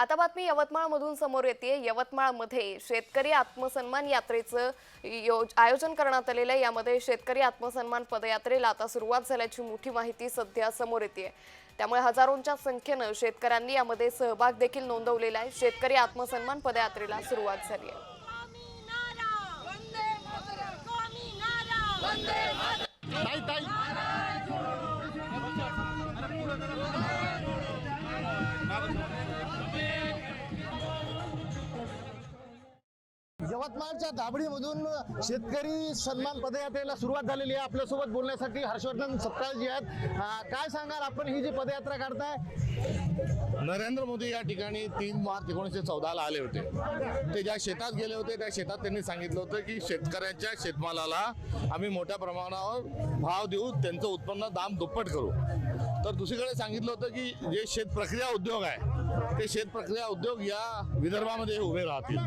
आता बातमी यवतमाळमधून समोर येते यवतमाळमध्ये शेतकरी आत्मसन्मान यात्रेचं यो- आयोजन करण्यात आलेलं आहे. यामध्ये शेतकरी आत्मसन्मान पदयात्रेला आता सुरुवात झाल्याची मोठी माहिती सध्या समोर येते त्यामुळे हजारोंच्या संख्येनं शेतकऱ्यांनी यामध्ये सहभाग देखील नोंदवलेला आहे. शेतकरी आत्मसन्मान पदयात्रेला सुरुवात झाली आहे. यवतमाळच्या दाबडीमधून शेतकरी सन्मान पदयात्रेला सुरुवात झालेली आहे. आपल्यासोबत बोलण्यासाठी हर्षवर्धन सत्ताजी आहेत. काय सांगाल? आपण ही जी पदयात्रा काढताय. नरेंद्र मोदी या ठिकाणी तीन मार्च एकोणीसशे चौदाला आले होते. ते ज्या शेतात गेले होते त्या शेतात त्यांनी सांगितलं होतं की शेतकऱ्यांच्या शेतमालाला आम्ही मोठ्या प्रमाणावर भाव देऊ त्यांचं उत्पन्न दाम दुप्पट करू. तर दुसरीकडे सांगितलं होतं की जे शेत प्रक्रिया उद्योग आहे ते शेतप्रक्रिया उद्योग या विदर्भामध्ये उभे राहतील.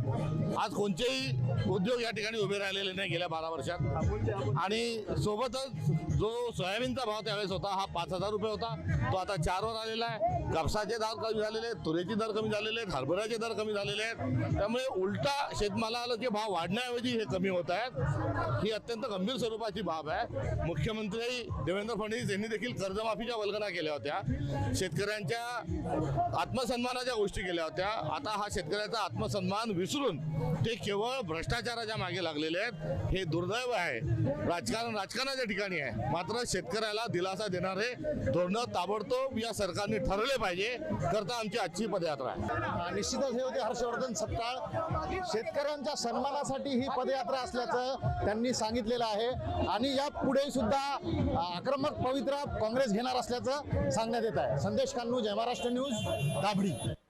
आज कोणतेही उद्योग या ठिकाणी उभे राहिलेले नाही गेल्या बारा वर्षात. आणि सोबतच जो सोयाबीनचा भाव त्यावेळेस होता हा पाच हजार रुपये होता. तो आता चारवर आलेला आहे. कापसाचे दर कमी झालेले आहेत तुरीचे दर कमी झालेले आहेत हरभऱ्याचे दर कमी झालेले आहेत. त्यामुळे उलटा शेतमालाचे भाव वाढण्याऐवजी हे कमी होत आहेत ही अत्यंत गंभीर स्वरूपाची बाब आहे. मुख्यमंत्री देवेंद्र फडणवीस यांनी देखील कर्जमाफीच्या वल्गना केल्या होत्या. शेतकऱ्यांच्या आत्मसन्मानाच्या गोष्टी केल्या होत्या. आता हा शेतकऱ्याचा आत्मसन्मान विसरून ते केवळ भ्रष्टाचाराच्या मागे लागलेले आहेत. हे दुर्दैव आहे. राजकारण राजकारणाच्या ठिकाणी आहे. मात्र शेतकऱ्याला दिलासा देणारे धोरणं ताबडतोब या सरकारने ठरवले पाहिजे. करता आमची आजची पदयात्रा आहे. निश्चितच हे होते हर्षवर्धन सत्ताळ. शेतकऱ्यांच्या सन्मानासाठी ही पदयात्रा असल्याचं त्यांनी सांगितलेलं आहे. आणि या पुढे सुद्धा आक्रमक पवित्रा काँग्रेस घेणार असल्याचं सांगण्यात येत आहे. संदेश कान्नू जय महाराष्ट्र न्यूज বাড়ি